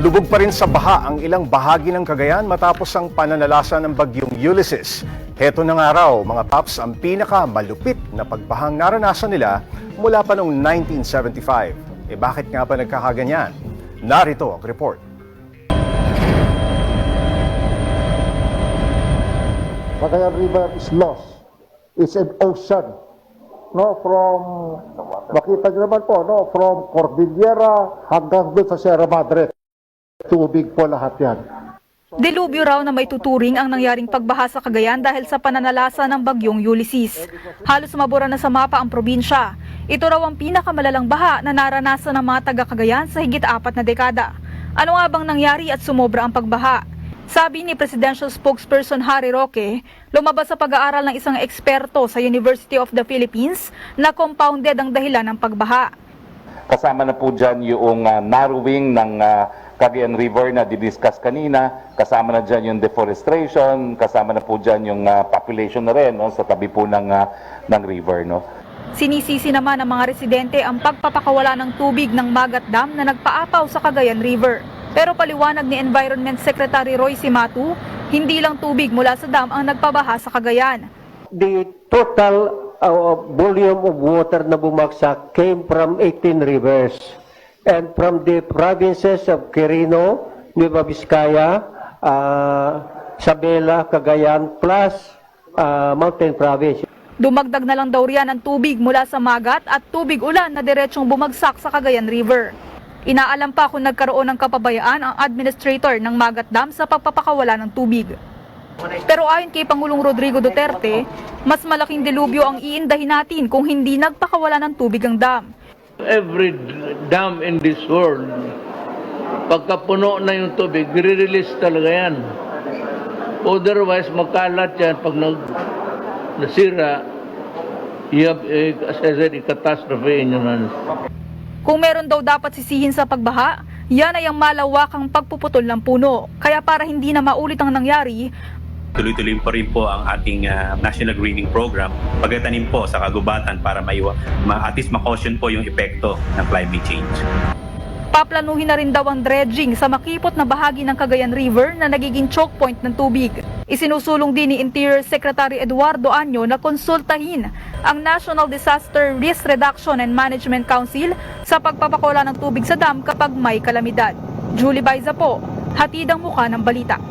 Lubog pa rin sa baha ang ilang bahagi ng Cagayan matapos ang pananalasa ng bagyong Ulysses. Heto na nga raw, mga paps, ang pinaka malupit na pagbahang naranasan nila mula pa noong 1975. Eh bakit nga ba nagkakaganyan? Narito ang report. Cagayan River is lost. It's an ocean. No, from, makita niyo naman po, no, from Cordillera hanggang doon sa Sierra Madre. Tubig po lahat yan. Delubyo raw na may tuturing ang nangyaring pagbaha sa Cagayan dahil sa pananalasa ng bagyong Ulysses. Halos mabura na sa mapa ang probinsya. Ito raw ang pinakamalalang baha na naranasan ng mga taga Cagayan sa higit apat na dekada. Ano nga bang nangyari at sumobra ang pagbaha? Sabi ni Presidential Spokesperson Harry Roque, lumabas sa pag-aaral ng isang eksperto sa University of the Philippines na compounded ang dahilan ng pagbaha. Kasama na po dyan yung ah, narrowing ng ah, Cagayan River na didiscuss kanina. Kasama na dyan yung deforestation. Kasama na po dyan yung ah, population na rin no, sa tabi po ng, ah, ng river. No. Sinisisi naman ng mga residente ang pagpapakawala ng tubig ng Magat Dam na nagpaapaw sa Cagayan River. Pero paliwanag ni Environment Secretary Roy Simatu, hindi lang tubig mula sa dam ang nagpabaha sa Cagayan. the total uh, volume of water na bumagsak came from 18 rivers and from the provinces of Quirino, Nueva Vizcaya, uh, Sabela, Cagayan, plus uh, Mountain Province. Dumagdag na lang daw riyan ang tubig mula sa Magat at tubig ulan na diretsong bumagsak sa Cagayan River. Inaalam pa kung nagkaroon ng kapabayaan ang administrator ng Magat Dam sa pagpapakawala ng tubig. Pero ayon kay Pangulong Rodrigo Duterte, mas malaking delubyo ang iindahin natin kung hindi nagpakawala ng tubig ang dam. every dam in this world, pagka puno na yung tubig, re-release talaga yan. Otherwise, makalat yan pag nag, nasira, you have, eh, as I said, a catastrophe in your hands. Kung meron daw dapat sisihin sa pagbaha, yan ay ang malawakang pagpuputol ng puno. Kaya para hindi na maulit ang nangyari, Tuloy-tuloy pa rin po ang ating ah, National Greening Program pagkatanim po sa kagubatan para maiwa, ma, at least makaution po yung epekto ng climate change. paplanuhin na rin daw ang dredging sa makipot na bahagi ng Cagayan River na nagiging choke point ng tubig. Isinusulong din ni Interior Secretary Eduardo Anyo na konsultahin ang National Disaster Risk Reduction and Management Council sa pagpapakula ng tubig sa dam kapag may kalamidad. Julie Baiza po, hatid ang muka ng balita.